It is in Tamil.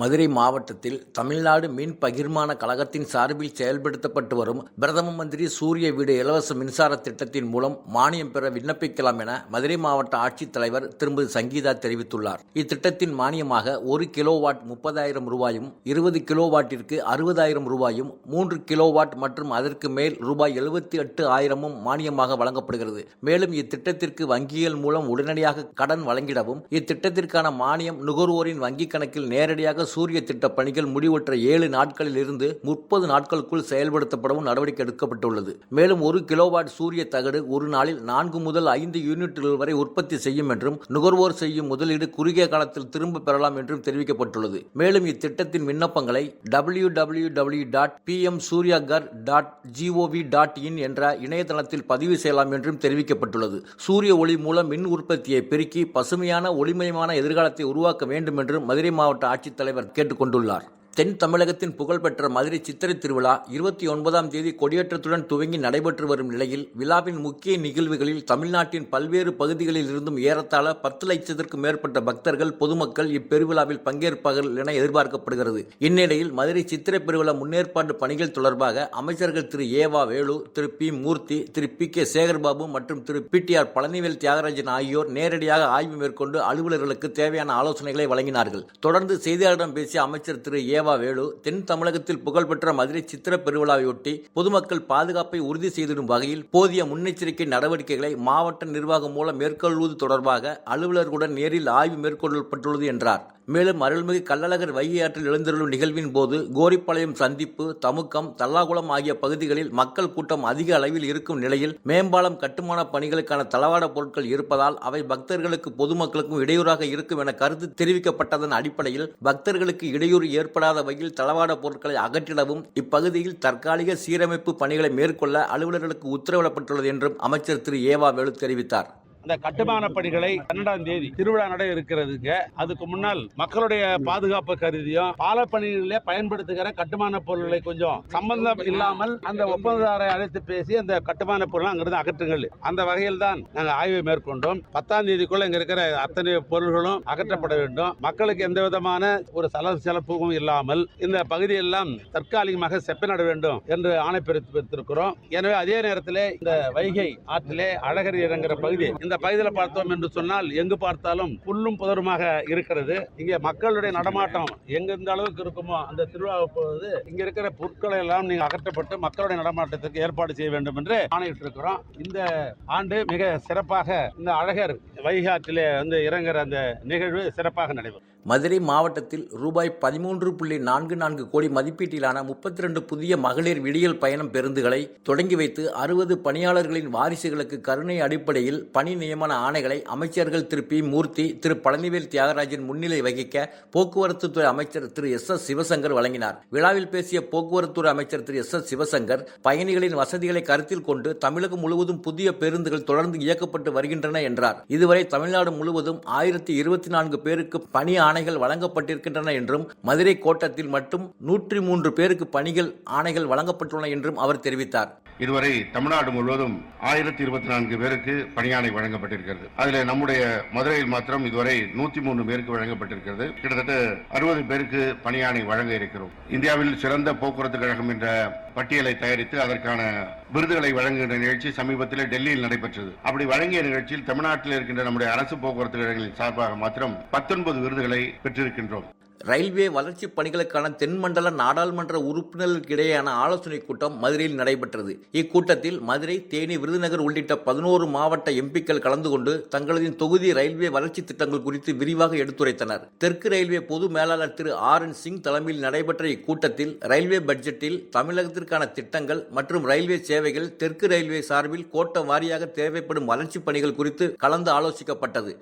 மதுரை மாவட்டத்தில் தமிழ்நாடு மின் பகிர்மான கழகத்தின் சார்பில் செயல்படுத்தப்பட்டு வரும் பிரதம மந்திரி சூரிய வீடு இலவச மின்சார திட்டத்தின் மூலம் மானியம் பெற விண்ணப்பிக்கலாம் என மதுரை மாவட்ட ஆட்சித்தலைவர் திருமதி சங்கீதா தெரிவித்துள்ளார். இத்திட்டத்தின் மானியமாக ஒரு கிலோவாட் முப்பதாயிரம் ரூபாயும் இருபது கிலோவாட்டிற்கு அறுபதாயிரம் ரூபாயும் மூன்று கிலோவாட் மற்றும் அதற்கு மேல் ரூபாய் எழுபத்தி எட்டு ஆயிரமும் மானியமாக வழங்கப்படுகிறது. மேலும் இத்திட்டத்திற்கு வங்கிகள் மூலம் உடனடியாக கடன் வழங்கிடவும் இத்திட்டத்திற்கான மானியம் நுகர்வோரின் வங்கிக் கணக்கில் நேரடியாக சூரிய திட்ட பணிகள் முடிவுற்ற ஏழு நாட்களில் இருந்து முப்பது நாட்களுக்குள் செயல்படுத்தப்படவும் நடவடிக்கை எடுக்கப்பட்டுள்ளது. மேலும் ஒரு கிலோவாட் சூரிய தகடு ஒரு நாளில் நான்கு முதல் ஐந்து யூனிட்டுகள் வரை உற்பத்தி செய்யும் என்றும் நுகர்வோர் செய்யும் முதலீடு குறுகிய காலத்தில் திரும்ப பெறலாம் என்றும் தெரிவிக்கப்பட்டுள்ளது. மேலும் இத்திட்டத்தின் விண்ணப்பங்களை W W W dot P M Suryaghar dot G O V dot in என்ற இணையதளத்தில் பதிவு செய்யலாம் என்றும் தெரிவிக்கப்பட்டுள்ளது. சூரிய ஒளி மூலம் மின் உற்பத்தியை பெருக்கி பசுமையான ஒளிமயமான எதிர்காலத்தை உருவாக்க வேண்டும் என்று மதுரை மாவட்ட ஆட்சித்தலைவர் கேட்டுக் கொண்டுள்ளார் தென் தமிழகத்தின் புகழ்பெற்ற மதுரை சித்திரை திருவிழா இருபத்தி ஒன்பதாம் தேதி கொடியேற்றத்துடன் துவங்கி நடைபெற்று வரும் நிலையில் விழாவின் முக்கிய நிகழ்வுகளில் தமிழ்நாட்டின் பல்வேறு பகுதிகளில் இருந்தும் ஏறத்தாழ பத்து லட்சத்திற்கும் மேற்பட்ட பக்தர்கள் பொதுமக்கள் இப்பெருவிழாவில் பங்கேற்பார்கள் என எதிர்பார்க்கப்படுகிறது. இந்நிலையில் மதுரை சித்திரை பெருவிழா முன்னேற்பாடு பணிகள் தொடர்பாக அமைச்சர்கள் திரு. ஏவா வேலு திரு. பி. மூர்த்தி திரு. பி. கே. சேகர்பாபு மற்றும் திரு. P. T. R. Palanivel Thiagarajan ஆகியோர் நேரடியாக ஆய்வு மேற்கொண்டு அலுவலர்களுக்கு தேவையான ஆலோசனைகளை வழங்கினார்கள். தொடர்ந்து செய்தியாளரிடம் பேசிய அமைச்சர் திரு. ஏ. ஏவா வேலு தென் தமிழகத்தில் புகழ்பெற்ற மதுரை சித்திர பெருவிழாவையொட்டி பொதுமக்கள் பாதுகாப்பை உறுதி செய்திடும் வகையில் போதிய முன்னெச்சரிக்கை நடவடிக்கைகளை மாவட்ட நிர்வாகம் மூலம் மேற்கொள்வது தொடர்பாக அலுவலர்களுடன் நேரில் ஆய்வு மேற்கொள்ளப்பட்டுள்ளது என்றார். மேலும் அருள்மிகு கள்ளழகர் வைகை எழுந்தருளும் நிகழ்வின் போது கோரிப்பாளையம் சந்திப்பு தமுக்கம் தல்லாகுளம் ஆகிய பகுதிகளில் மக்கள் கூட்டம் அதிக அளவில் இருக்கும் நிலையில் மேம்பாலம் கட்டுமான பணிகளுக்கான தளவாட பொருட்கள் இருப்பதால் அவை பக்தர்களுக்கு பொதுமக்களுக்கும் இடையூறாக இருக்கும் என கருத்து தெரிவிக்கப்பட்டதன் அடிப்படையில் பக்தர்களுக்கு இடையூறு ஏற்படாத வகையில் தளவாட பொருட்களை அகற்றிடவும் இப்பகுதியில் தற்காலிக சீரமைப்பு பணிகளை மேற்கொள்ள அலுவலர்களுக்கு உத்தரவிடப்பட்டுள்ளது என்றும் அமைச்சர் திரு ஏவா வேலு தெரிவித்தார். அந்த கட்டுமான பணிகளை பன்னெண்டாம் தேதி திருவிழா நடை இருக்கிறதுங்க அதுக்கு முன்னால் மக்களுடைய பாதுகாப்பு கருதியும் பாலப்பணிகளில் பயன்படுத்துகிற கட்டுமான பொருட்களை கொஞ்சம் சம்பந்தம் இல்லாமல் அந்த ஒப்பந்ததாரை அழைத்து பேசி அந்த கட்டுமான பொருள் அங்கிருந்து அகற்றுங்கள். அந்த வகையில் தான் நாங்கள் ஆய்வை மேற்கொண்டோம். பத்தாம் தேதிக்குள்ள இங்க இருக்கிற அத்தனை பொருள்களும் அகற்றப்பட வேண்டும். மக்களுக்கு எந்த விதமான ஒரு சல சிறப்பும் இல்லாமல் இந்த பகுதியெல்லாம் தற்காலிகமாக செப்பனிட வேண்டும் என்று ஆணை பிறப்பித்திருக்கிறோம் எனவே அதே நேரத்தில் இந்த வைகை ஆற்றிலே அழகர் இறங்குற பகுதி இந்த பகுதியில் பார்த்தோம் என்று சொன்னால் எங்கு பார்த்தாலும் புல்லும் புதருமாக இருக்கிறது. இங்கே மக்களுடைய நடமாட்டம் எங்கெந்த அளவுக்கு இருக்குமோ அந்த திருவிழாவை போது இங்க இருக்கிற பொருட்களை எல்லாம் நீங்க அகற்றப்பட்டு மக்களுடைய நடமாட்டத்திற்கு ஏற்பாடு செய்ய வேண்டும் என்று ஆணையிட்டு இருக்கிறோம் இந்த ஆண்டு மிக சிறப்பாக இந்த அழகர் வைகாட்டிலே வந்து இறங்குற அந்த நிகழ்வு சிறப்பாக நடைபெறும். மதுரை மாவட்டத்தில் ரூபாய் பதிமூன்று புள்ளி நான்கு நான்கு கோடி மதிப்பீட்டிலான முப்பத்தி ரெண்டு புதிய மகளிர் விடியல் பயணம் பேருந்துகளை தொடங்கி வைத்து அறுபது பணியாளர்களின் வாரிசுகளுக்கு கருணை அடிப்படையில் பணி நியமன ஆணைகளை அமைச்சர்கள் திரு பி மூர்த்தி திரு பழனிவேல் தியாகராஜன் முன்னிலை வகிக்க போக்குவரத்து துறை அமைச்சர் திரு எஸ் எஸ் சிவசங்கர் வழங்கினார். விழாவில் பேசிய போக்குவரத்துறை அமைச்சர் திரு எஸ் எஸ் சிவசங்கர் பயணிகளின் வசதிகளை கருத்தில் கொண்டு தமிழகம் முழுவதும் புதிய பேருந்துகள் தொடர்ந்து இயக்கப்பட்டு வருகின்றன என்றார். இதுவரை தமிழ்நாடு முழுவதும் ஆயிரத்தி இருபத்தி நான்கு பேருக்கு பணி ஆணைகள் வழங்கப்பட்டிருக்கின்றன என்றும் மதுரை கோட்டத்தில் மட்டும் நூற்றி மூன்று பேருக்கு பணிகள் ஆணைகள் வழங்கப்பட்டுள்ளன என்றும் அவர் தெரிவித்தார். இதுவரை தமிழ்நாடு முழுவதும் ஆயிரத்தி இருபத்தி நான்கு பேருக்கு பணியாணை வழங்கப்பட்டிருக்கிறது. அதில் நம்முடைய மதுரையில் மாத்திரம் இதுவரை நூத்தி மூன்று பேருக்கு வழங்கப்பட்டிருக்கிறது. கிட்டத்தட்ட அறுபது பேருக்கு பணியாணை வழங்க இருக்கிறோம். இந்தியாவில் சிறந்த போக்குவரத்து கழகம் என்ற பட்டியலை தயாரித்து அதற்கான விருதுகளை வழங்குகின்ற நிகழ்ச்சி சமீபத்தில் டெல்லியில் நடைபெற்றது. அப்படி வழங்கிய நிகழ்ச்சியில் தமிழ்நாட்டில் இருக்கின்ற நம்முடைய அரசு போக்குவரத்து கழகங்களின் சார்பாக மாத்திரம் பத்தொன்பது விருதுகளை பெற்றிருக்கின்றோம். ரயில்வே வளர்ச்சிப் பணிகளுக்கான தென்மண்டல நாடாளுமன்ற உறுப்பினர்களுக்கிடையேயான ஆலோசனைக் கூட்டம் மதுரையில் நடைபெற்றது. இக்கூட்டத்தில் மதுரை தேனி விருதுநகர் உள்ளிட்ட பதினோரு மாவட்ட எம்பிக்கள் கலந்து கொண்டு தங்களது தொகுதி ரயில்வே வளர்ச்சி திட்டங்கள் குறித்து விரிவாக எடுத்துரைத்தனர். தெற்கு ரயில்வே பொது மேலாளர் திரு ஆர் என் சிங் தலைமையில் நடைபெற்ற இக்கூட்டத்தில் ரயில்வே பட்ஜெட்டில் தமிழகத்திற்கான திட்டங்கள் மற்றும் ரயில்வே சேவைகள் தெற்கு ரயில்வே சார்பில் கோட்ட வாரியாக தேவைப்படும் வளர்ச்சிப் பணிகள் குறித்து கலந்து ஆலோசிக்கப்பட்டது.